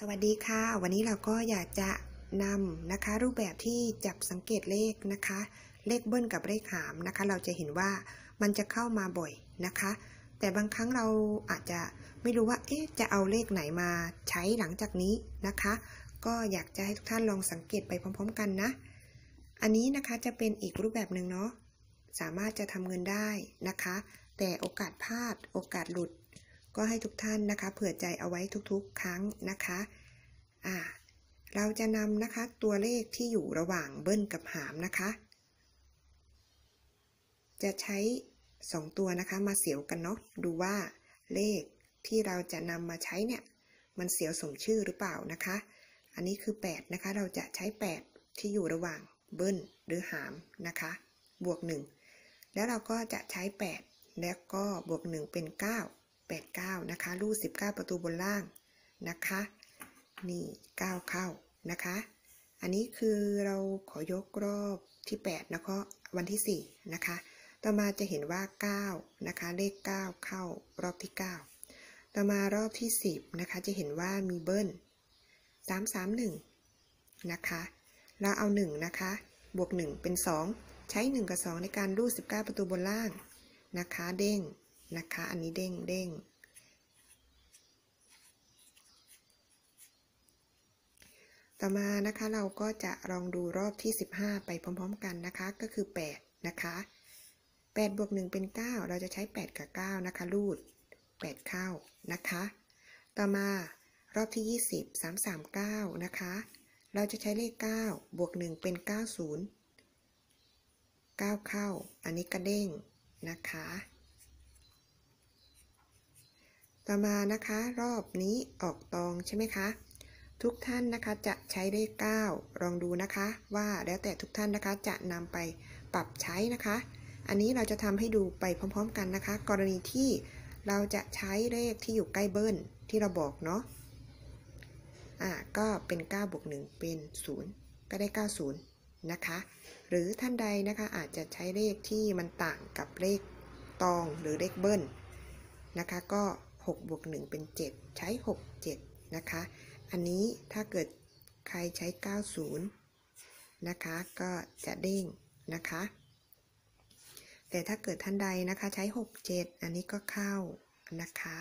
สวัสดีค่ะ วันนี้เราก็อยากจะนำนะคะ รูปแบบที่จับสังเกตเลขนะคะ เลขเบิ้ลกับเลขหามนะคะ เราจะเห็นว่ามันจะเข้ามาบ่อยนะคะ แต่บางครั้งเราอาจจะไม่รู้ว่าเอ๊ะจะเอาเลขไหนมาใช้หลังจากนี้นะคะ ก็อยากจะให้ทุกท่านลองสังเกตไปพร้อม ๆ กันนะ อันนี้นะคะจะเป็นอีกรูปแบบหนึ่งเนาะสามารถจะทำเงินได้นะคะ แต่โอกาสพลาดโอกาสหลุด ก็ให้ทุกท่านนะคะเผื่อใจเอาไว้ทุกๆ ครั้งนะคะอ่าเราจะนำนะคะตัวเลขที่อยู่ระหว่างเบิ้ลกับหามนะคะ จะใช้ 2 ตัวนะคะมาเสียวกันเนาะดูว่าเลขที่เราจะนำมาใช้เนี่ยมันเสียวสมชื่อหรือเปล่านะคะ อันนี้คือ 8 นะคะ เราจะใช้ 8 ที่อยู่ระหว่างเบิ้ลหรือหามนะคะ บวก 1 แล้วเราก็จะใช้ 8 แล้วก็บวก 1 เป็น 9 8 9 นะคะรูด19 ประตูบนล่างนะคะ นี่ 9 เข้านะคะ อันนี้คือเราขอยกรอบที่ 8 แล้วก็วันที่ 4 นะคะ ต่อมาจะเห็นว่า 9 นะคะ เลข 9 เข้ารอบที่ 9 ต่อมารอบที่ 10 นะคะ จะเห็นว่ามีเบิ้ล 331 นะคะ เราเอา 1 นะคะ บวก 1 เป็น 2 ใช้ 1 กับ 2 ในการรูด19 ประตูบนล่างนะคะ เด้ง นะคะ อันนี้เด้งเด้งต่อมานะคะเราก็จะลองดูรอบที่ 15 ไปพร้อมๆกันนะคะก็คือ 8 นะคะ8บวก1เป็น 9 เราจะใช้ 8 กับ 9 นะคะ รูด 8 เข้านะคะ ต่อมารอบที่ 20 339 นะคะ เราจะใช้เลข 9 บวก 1 เป็น 90 9 เข้า อันนี้กระเด้งนะคะ ต่อมานะคะรอบนี้ออกตองใช่ไหมคะ ทุกท่านนะคะจะใช้เลข9ลองดูนะคะ ว่าแล้วแต่ทุกท่านนะคะจะนำไปปรับใช้นะคะ อันนี้เราจะทำให้ดูไปพร้อมๆกันนะคะ กรณีที่เราจะใช้เลขที่อยู่ใกล้เบิ้ลที่เราบอกเนาะอ่าก็เป็น9บวก1เป็น 0 ก็ได้ 90 นะคะ หรือท่านใดนะคะอาจจะใช้เลขที่มันต่างกับเลขตองหรือเลขเบิ้ลนะคะ ก็ 6บวก1เป็น 7 ใช้ 6 7 นะคะ อันนี้ถ้าเกิดใครใช้ 90 นะคะ ก็จะเด้งนะคะ แต่ถ้าเกิดท่านใดนะคะใช้ 6 7 อันนี้ก็เข้านะคะ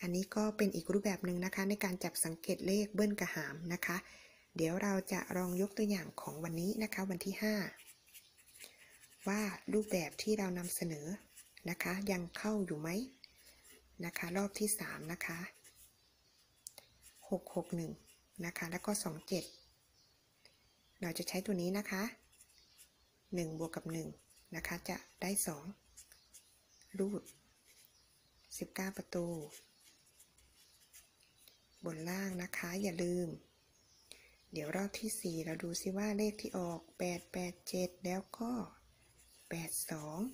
อันนี้ก็เป็นอีกรูปแบบหนึ่งนะคะ ในการจับสังเกตเลขเบิ้ลกระหามนะคะ เดี๋ยวเราจะลองยกตัวอย่างของวันนี้นะคะวันที่ 5 ว่ารูปแบบที่เรานำเสนอนะคะ ยังเข้าอยู่ไหม นะคะ รอบที่3นะคะ661นะคะ แล้วก็27เราจะใช้ตัวนี้นะคะ1บวกกับ1นะคะ จะได้2รูด19ประตู บนล่างนะคะ อย่าลืม เดี๋ยวรอบที่4เราดูซิว่าเลขที่ออก8 8 7แล้วก็8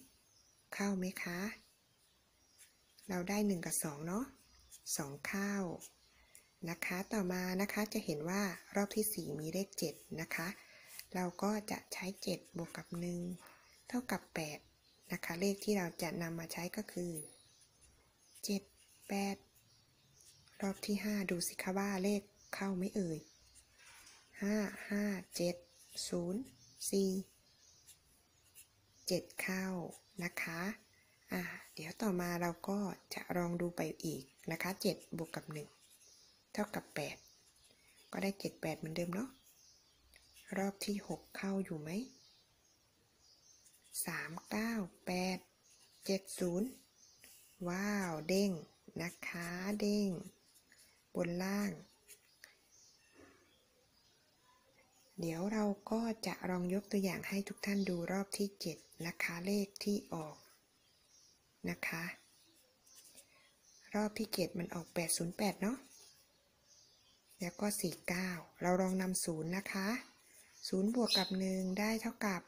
2เข้าไหมคะ เราได้ 1 กับ 2 เนาะ2เข้านะคะ ต่อมานะคะจะเห็นว่ารอบที่ 4 มีเลข 7 นะคะ เราก็จะใช้ 7 บวกกับ 1 เท่ากับ 8 นะคะ เลขที่เราจะนำมาใช้ก็คือ 7 8 รอบที่ 5 ดูสิคะว่าเลขเข้าไม่เอ่ย 5 5 7 0 4 7 เข้านะคะ เดี๋ยวต่อมาเราก็จะลองดูไปอีกนะคะ 7 บวกกับ 1 เท่ากับ 8 ก็ได้ 7 8 เหมือนเดิมเนาะ รอบที่ 6 เข้าอยู่ไหม 3 9 8 7 0 ว้าว เด้งนะคะเด้ง บนล่าง เดี๋ยวเราก็จะลองยกตัวอย่างให้ทุกท่านดูรอบที่ 7 นะคะเลขที่ออก นะคะ รอบที่เกตมันออก 808 เนาะ แล้วก็ 49 เราลองนำศูนย์นะคะ 0 บวกกับ 1 ได้เท่ากับ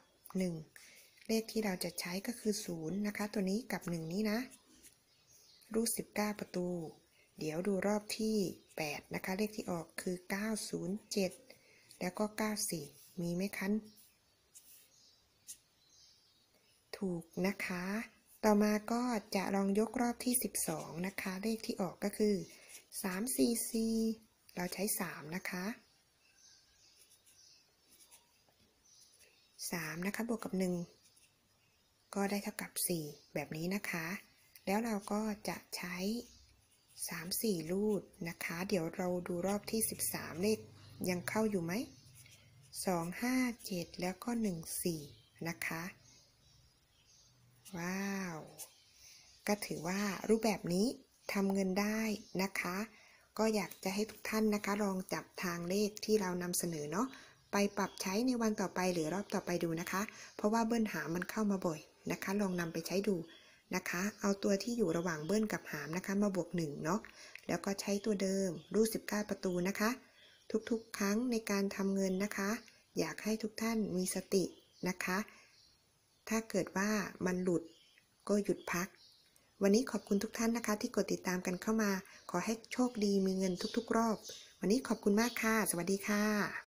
1 เลขที่เราจะใช้ก็คือ 0 นะคะ ตัวนี้กับ 1 นี้นะรูด19 ประตู เดี๋ยวดูรอบที่ 8 นะคะ เลขที่ออกคือ 907 แล้วก็ 94 มีไหมคะถูกนะคะ ต่อมาก็จะลองยกรอบที่ 12 นะคะ เลขที่ออกก็คือ3 4 4เราใช้สามนะคะสามนะคะ บวกกับหนึ่งก็ได้เท่ากับสี่แบบนี้นะคะ แล้วเราก็จะใช้สามสี่รูดนะคะ เดี๋ยวเราดูรอบที่สิบสามเลขยังเข้าอยู่ไหมสองห้าเจ็ดแล้วก็หนึ่งสี่นะคะ ว้าว ก็ถือว่ารูปแบบนี้ทำเงินได้นะคะ ก็อยากจะให้ทุกท่านนะคะ ลองจับทางเลขที่เรานำเสนอเนาะไปปรับใช้ในวันต่อไปหรือรอบต่อไปดูนะคะ เพราะว่าเบิ้ลหามมันเข้ามาบ่อยนะคะ ลองนำไปใช้ดูนะคะ เอาตัวที่อยู่ระหว่างเบิ้ลกับหามนะคะ มาบวกหนึ่งเนาะแล้วก็ใช้ตัวเดิมรูด19 ประตูนะคะ ทุกๆ ครั้งในการทำเงินนะคะ อยากให้ทุกท่านมีสตินะคะ ถ้าเกิดว่ามันหลุดก็หยุดพัก วันนี้ขอบคุณทุกท่านนะคะ ที่กดติดตามกันเข้ามา ขอให้โชคดีมีเงินทุกๆ รอบ วันนี้ขอบคุณมากค่ะ สวัสดีค่ะ